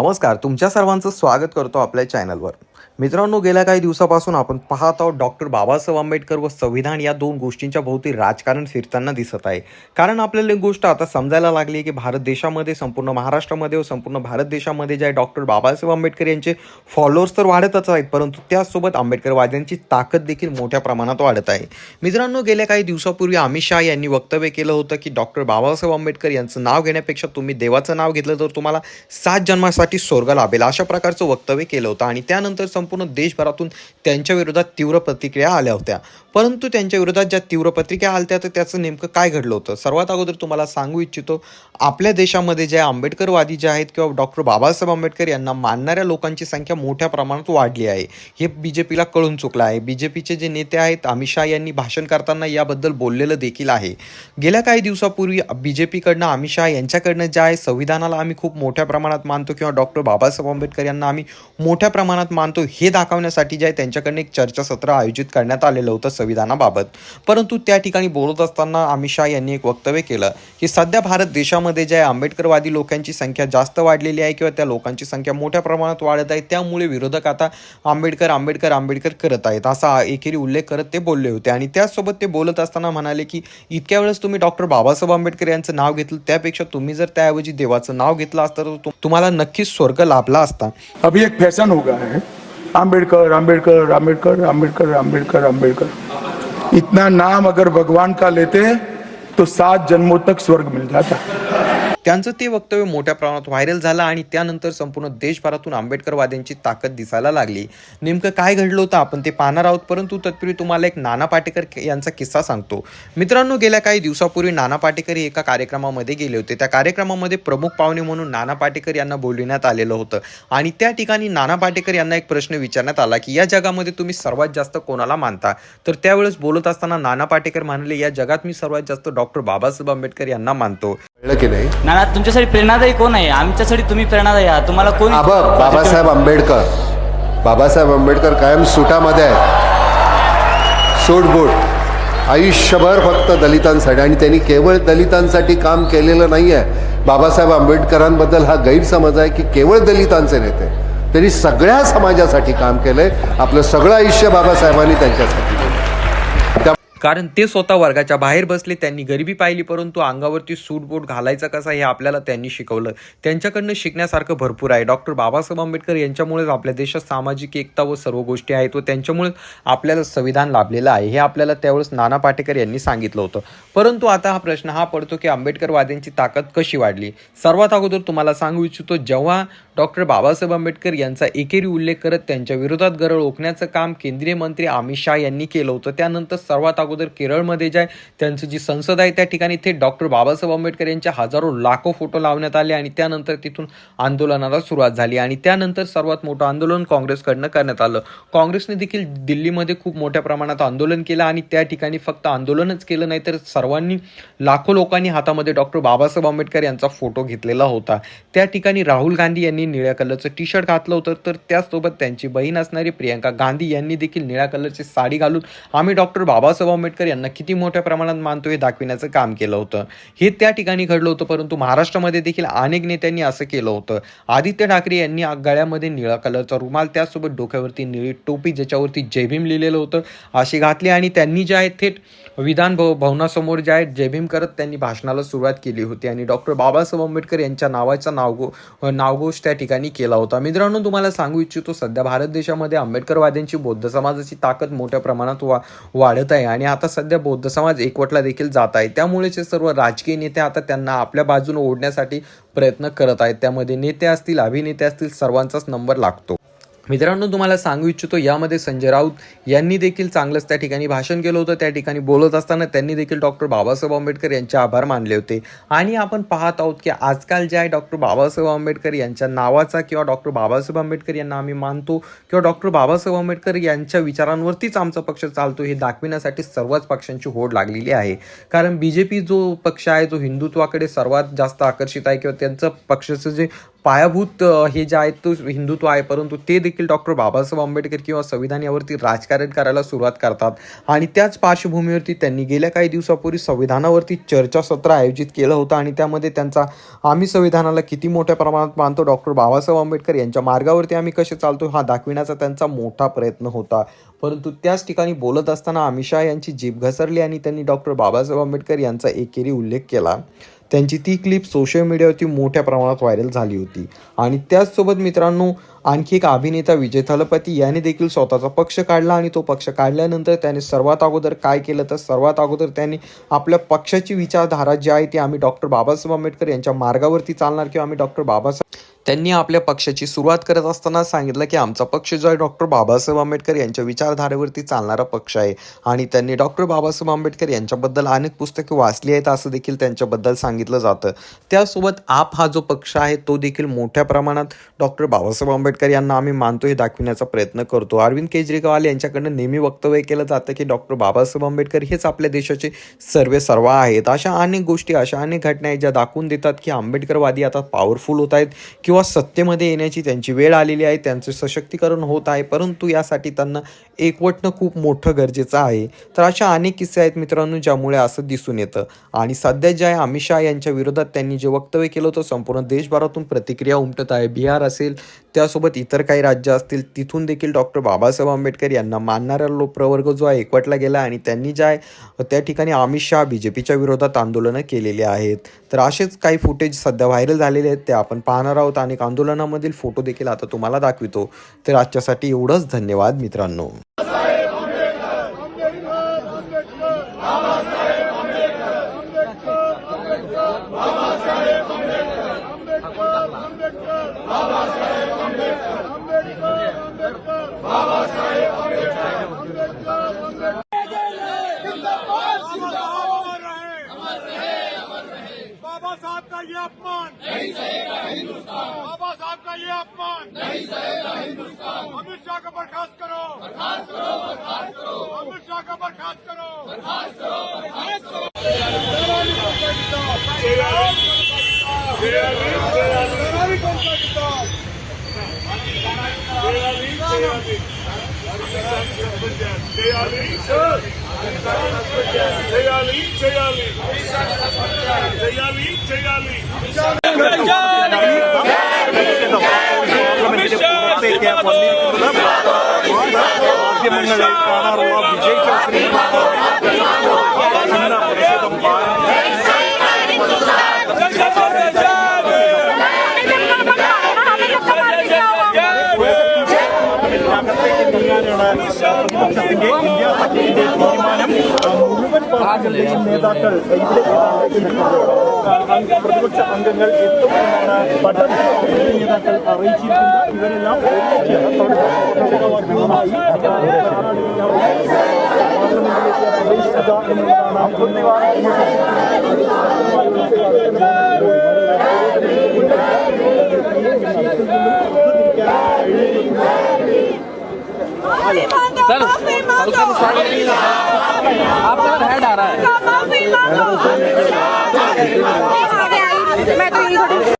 नमस्कार तुमच्या सर्वांचं स्वागत करतो आपल्या चॅनलवर मित्रांनो गेल्या काही दिवसापासून आपण पाहत आहोत डॉक्टर बाबासाहेब आंबेडकर व संविधान या दोन गोष्टींच्या भोवती राजकारण फिरताना दिसत आहे. कारण आपल्याला एक गोष्ट आता समजायला लागली की भारत देशामध्ये संपूर्ण महाराष्ट्रामध्ये व संपूर्ण भारत देशामध्ये जे आहे डॉक्टर बाबासाहेब आंबेडकर यांचे फॉलोअर्स तर वाढतच आहेत परंतु त्याचसोबत आंबेडकरवाद्यांची ताकद देखील मोठ्या प्रमाणात वाढत आहे. मित्रांनो गेल्या काही दिवसापूर्वी अमित शाह यांनी वक्तव्य केलं होतं की डॉक्टर बाबासाहेब आंबेडकर यांचं नाव घेण्यापेक्षा तुम्ही देवाचं नाव घेतलं तर तुम्हाला सात जन्मासाठी स्वर्ग लाभेल अशा प्रकारचं वक्तव्य केलं होतं आणि त्यानंतर संपूर्ण देशभरातून त्यांच्या विरोधात तीव्र प्रतिक्रिया आल्या होत्या. परंतु त्यांच्या विरोधात ज्या तीव्र प्रतिक्रिया आल्या तर त्याचं नेमकं काय घडलं होतं? सर्वात अगोदर तुम्हाला सांगू इच्छितो आपल्या देशामध्ये जे आंबेडकरवादी जे आहेत किंवा डॉक्टर बाबासाहेब आंबेडकर यांना मानणाऱ्या लोकांची संख्या मोठ्या प्रमाणात वाढली आहे. हे बी जे पीला कळून चुकलं आहे. बी जे पीचे जे नेते आहेत अमित शाह यांनी भाषण करताना याबद्दल बोललेलं देखील आहे. गेल्या काही दिवसापूर्वी बी जे पीकडनं अमित शाह यांच्याकडनं जे आहे संविधानाला आम्ही खूप मोठ्या प्रमाणात मानतो किंवा डॉक्टर बाबासाहेब आंबेडकर यांना आम्ही मोठ्या प्रमाणात मानतो हे दाखवण्यासाठी जे आहे त्यांच्याकडनं एक चर्चासत्र आयोजित करण्यात आलेलं होतं संविधानाबाबत. परंतु त्या ठिकाणी बोलत असताना अमित शाह यांनी एक वक्तव्य केलं की सध्या भारत देशामध्ये जे आहे आंबेडकरवादी लोकांची संख्या जास्त वाढलेली आहे किंवा त्या लोकांची संख्या मोठ्या प्रमाणात वाढत आहे त्यामुळे विरोधक आता आंबेडकर आंबेडकर आंबेडकर करत आहेत असा एकेरी उल्लेख करत ते बोलले होते. आणि त्यासोबत ते बोलत असताना म्हणाले की इतक्या वेळेस तुम्ही डॉक्टर बाबासाहेब आंबेडकर यांचं नाव घेतलं त्यापेक्षा तुम्ही जर त्याऐवजी देवाचं नाव घेतलं असतं तर तुम्हाला नक्कीच स्वर्ग लाभला असता. अभि एक फॅशन हो गया है आम्बेडकर आम्बेडकर आम्बेडकर आम्बेडकर आम्बेडकर आम्बेडकर इतना नाम अगर भगवान का लेते तो सात जन्मों तक स्वर्ग मिल जाता। त्यांचं ते वक्तव्य मोठ्या प्रमाणात व्हायरल झालं आणि त्यानंतर संपूर्ण देशभरातून आंबेडकरवाद्यांची ताकद दिसायला लागली. नेमकं काय घडलं होतं? आपण ते पाहणार आहोत. परंतु तत्पूर्वी तुम्हाला एक नाना पाटेकर यांचा किस्सा सांगतो. मित्रांनो गेल्या काही दिवसापूर्वी नाना पाटेकर हे एका कार्यक्रमामध्ये गेले होते. त्या कार्यक्रमामध्ये प्रमुख पाहुणे म्हणून नाना पाटेकर यांना बोलविण्यात आलेलं होतं. आणि त्या ठिकाणी नाना पाटेकर यांना एक प्रश्न विचारण्यात आला की या जगामध्ये तुम्ही सर्वात जास्त कोणाला मानता? तर त्यावेळेस बोलत असताना नाना पाटेकर म्हणाले या जगात मी सर्वात जास्त डॉक्टर बाबासाहेब आंबेडकर यांना मानतो. की नाही? नाना तुमच्यासाठी प्रेरणादायी कोण आहे? आमच्यासाठी तुम्ही प्रेरणादायी आहात. तुम्हाला कोण आबा बाबासाहेब आंबेडकर. बाबासाहेब आंबेडकर कायम सुटामध्ये आहेत. सूट बूट. आयुष्यभर फक्त दलितांसाठी आणि त्यांनी केवळ दलितांसाठी काम केलेलं नाही आहे बाबासाहेब आंबेडकरांबद्दल हा गैरसमज आहे की केवळ दलितांचे नेते. त्यांनी सगळ्या समाजासाठी काम केलंय. आपलं सगळं आयुष्य बाबासाहेबांनी त्यांच्यासाठी कारण ते स्वतः वर्गाच्या बाहेर बसले त्यांनी गरिबी पाहिली परंतु अंगावरती सूट बूट घालायचा कसा हे आपल्याला त्यांनी शिकवलं. त्यांच्याकडनं शिकण्यासारखं भरपूर आहे. डॉक्टर बाबासाहेब आंबेडकर यांच्यामुळेच आपल्या देशात सामाजिक एकता व सर्व गोष्टी आहेत व त्यांच्यामुळेच आपल्याला संविधान लाभलेलं आहे. हे आपल्याला त्यावेळेस नाना पाटेकर यांनी सांगितलं होतं. परंतु आता हा प्रश्न हा पडतो की आंबेडकरवाद्यांची ताकद कशी वाढली? सर्वात अगोदर तुम्हाला सांगू इच्छितो जेव्हा डॉक्टर बाबासाहेब आंबेडकर यांचा एकेरी उल्लेख करत त्यांच्या विरोधात गरळ ओकण्याचं काम केंद्रीय मंत्री अमित शाह यांनी केलं होतं त्यानंतर सर्वात अगोदर केरळमध्ये जे आहे त्यांचं जी संसद आहे त्या ठिकाणी ते डॉक्टर बाबासाहेब आंबेडकर यांच्या हजारो लाखो फोटो लावण्यात आले आणि त्यानंतर तिथून आंदोलनाला सुरुवात झाली आणि त्यानंतर सर्वात मोठं आंदोलन काँग्रेसकडनं करण्यात आलं. काँग्रेसने देखील दिल्लीमध्ये खूप मोठ्या प्रमाणात आंदोलन केलं आणि त्या ठिकाणी फक्त आंदोलनच केलं नाही तर सर्वांनी लाखो लोकांनी हातामध्ये डॉक्टर बाबासाहेब आंबेडकर यांचा फोटो घेतलेला होता. त्या ठिकाणी राहुल गांधी यांनी निळ्या कलरचं टी शर्ट घातलं होतं तर त्याचसोबत त्यांची बहीण असणारी प्रियंका गांधी यांनी देखील निळ्या कलरची साडी घालून आम्ही डॉक्टर बाबासाहेब आंबेडकर यांना किती मोठ्या प्रमाणात मानतो हे दाखविण्याचं काम केलं होतं. हे त्या ठिकाणी घडलं होतं परंतु महाराष्ट्रामध्ये देखील अनेक नेत्यांनी असं केलं होतं. आदित्य ठाकरे यांनी गळ्यामध्ये निळा कलरचा रुमाल त्यासोबत डोक्यावरती निळी टोपी ज्याच्यावरती जयभीम लिहिलेलं होतं अशी घातली. आणि त्यांनी जे आहे थेट विधान भव भवनासमोर जे आहे जयभीम करत त्यांनी भाषणाला सुरुवात केली होती. आणि डॉक्टर बाबासाहेब आंबेडकर यांच्या नावाचा नावगो नावघोष त्या ठिकाणी केला होता. मित्रांनो तुम्हाला सांगू इच्छितो सध्या भारत देशामध्ये आंबेडकरवाद्यांची बौद्ध समाजाची ताकद मोठ्या प्रमाणात वा वाढत आहे. आणि आता सध्या बौद्ध समाज एकवटला देखील जात आहे. त्यामुळेच हे सर्व राजकीय नेते आता त्यांना आपल्या बाजूने ओढण्यासाठी प्रयत्न करत आहेत. त्यामध्ये नेते असतील अभिनेते असतील सर्वांचाच नंबर लागतो. मित्रांनो तुम्हाला सांगू इच्छितो यामध्ये संजय राऊत यांनी देखील चांगलंच त्या ठिकाणी भाषण केलं होतं. त्या ठिकाणी बोलत असताना त्यांनी देखील डॉक्टर बाबासाहेब आंबेडकर यांचे आभार मानले होते. आणि आपण पाहत आहोत की आजकाल जे आहे डॉक्टर बाबासाहेब आंबेडकर यांच्या नावाचा किंवा डॉक्टर बाबासाहेब आंबेडकर यांना आम्ही मानतो किंवा डॉक्टर बाबासाहेब आंबेडकर यांच्या विचारांवरतीच आमचा पक्ष चालतो हे दाखविण्यासाठी सर्वच पक्षांची होड लागलेली आहे. कारण बी जे पी जो पक्ष आहे जो हिंदुत्वाकडे सर्वात जास्त आकर्षित आहे किंवा त्यांचं पक्षाचं जे पायाभूत हे जे आहेत तो हिंदुत्व आहे परंतु ते देखील डॉक्टर बाबासाहेब आंबेडकर किंवा संविधान यावरती राजकारण करायला सुरुवात करतात. आणि त्याच पार्श्वभूमीवरती त्यांनी गेल्या काही दिवसापूर्वी संविधानावरती चर्चासत्र आयोजित केलं होतं आणि त्यामध्ये त्यांचा आम्ही संविधानाला किती मोठ्या प्रमाणात मानतो? डॉक्टर बाबासाहेब आंबेडकर यांच्या मार्गावरती आम्ही कसे चालतो हा दाखविण्याचा त्यांचा मोठा प्रयत्न होता. परंतु त्याच ठिकाणी बोलत असताना अमित शाह यांची जीभ घसरली आणि त्यांनी डॉक्टर बाबासाहेब आंबेडकर यांचा एकेरी उल्लेख केला. त्यांची ती क्लिप सोशल मीडियावरती मोठ्या प्रमाणात व्हायरल झाली होती. आणि त्याचसोबत मित्रांनो आणखी एक अभिनेता विजय थलपती याने देखील स्वतःचा पक्ष काढला आणि तो पक्ष काढल्यानंतर त्याने सर्वात अगोदर काय केलं? तर सर्वात अगोदर त्याने आपल्या पक्षाची विचारधारा जी आहे ती आम्ही डॉक्टर बाबासाहेब आंबेडकर यांच्या मार्गावरती चालणार किंवा आम्ही डॉक्टर बाबासाहेब त्यांनी आपल्या पक्षाची सुरुवात करत असताना सांगितलं की आमचा पक्ष जो आहे डॉक्टर बाबासाहेब आंबेडकर यांच्या विचारधारेवरती चालणारा पक्ष आहे. आणि त्यांनी डॉक्टर बाबासाहेब आंबेडकर यांच्याबद्दल अनेक पुस्तके वाचली आहेत असं देखील त्यांच्याबद्दल सांगितलं जातं. त्यासोबत आप हा जो पक्ष आहे तो देखील मोठ्या प्रमाणात डॉक्टर बाबासाहेब आंबेडकर यांना आम्ही मानतो हे दाखविण्याचा प्रयत्न करतो. अरविंद केजरीवाल यांच्याकडनं नेहमी वक्तव्य केलं जातं की डॉक्टर बाबासाहेब आंबेडकर हेच आपल्या देशाचे सर्वे सर्वा आहेत. अशा अनेक गोष्टी अशा अनेक घटना आहेत ज्या दाखवून देतात की आंबेडकरवादी आता पॉवरफुल होत आहेत किंवा सत्तेमध्ये येण्याची त्यांची वेळ आलेली आहे त्यांचे सशक्तीकरण होत आहे परंतु यासाठी त्यांना एकवटणं खूप मोठं गरजेचं आहे. तर अशा अनेक किस्से आहेत मित्रांनो ज्यामुळे असं दिसून येतं. आणि सध्या जे आहे अमित शहा यांच्या विरोधात त्यांनी जे वक्तव्य केलं होतं संपूर्ण देशभरातून प्रतिक्रिया उमटत आहे. बिहार असेल त्यासोबत इतर काही राज्य असतील तिथून देखील डॉक्टर बाबासाहेब आंबेडकर यांना मानणारा लोकप्रवर्ग जो आहे एकवटला गेला आणि त्यांनी जे आहे त्या ठिकाणी अमित शहा बी जे पीच्या विरोधात आंदोलनं केलेली आहेत. तर असेच काही फुटेज सध्या व्हायरल झालेले आहेत ते आपण पाहणार आहोत. आणि आंदोलनामधील फोटो देखील आता तुम्हाला दाखवितो तर आजच्यासाठी एवढंच धन्यवाद मित्रांनो का ये अपमान। नहीं सहेगा हिंदुस्तान। बाबा साहब का ये अपमान। नहीं सहेगा हिंदुस्तान। अमित शाह का बर्खास्त करो। बर्खास्त करो बर्खास्त करो। अमित शाह का बर्खास्त करो। बर्खास्त करो बर्खास्त करो। They are the చేయాలి చేయాలి ముఖ్యమంత్రి కానారువ విజయ్ చౌదరి നേതാക്കൾ ഇവിടെ ഏതാണ്ടേക്ക് നിൽക്കുന്നത് പ്രതിപക്ഷ അംഗങ്ങൾ എത്തുമെന്നാണ് പഠന നേതാക്കൾ അറിയിച്ചിരിക്കുന്നത് ഇവരെല്ലാം ഒരുമിച്ച് തൊഴിലാളികളുമായി പാർലമെന്റിലേക്ക് പ്രവേശിക്കുക എന്നുള്ളതാണ് सर हल्का सा आपका हेड आ रहा है मैं तो यही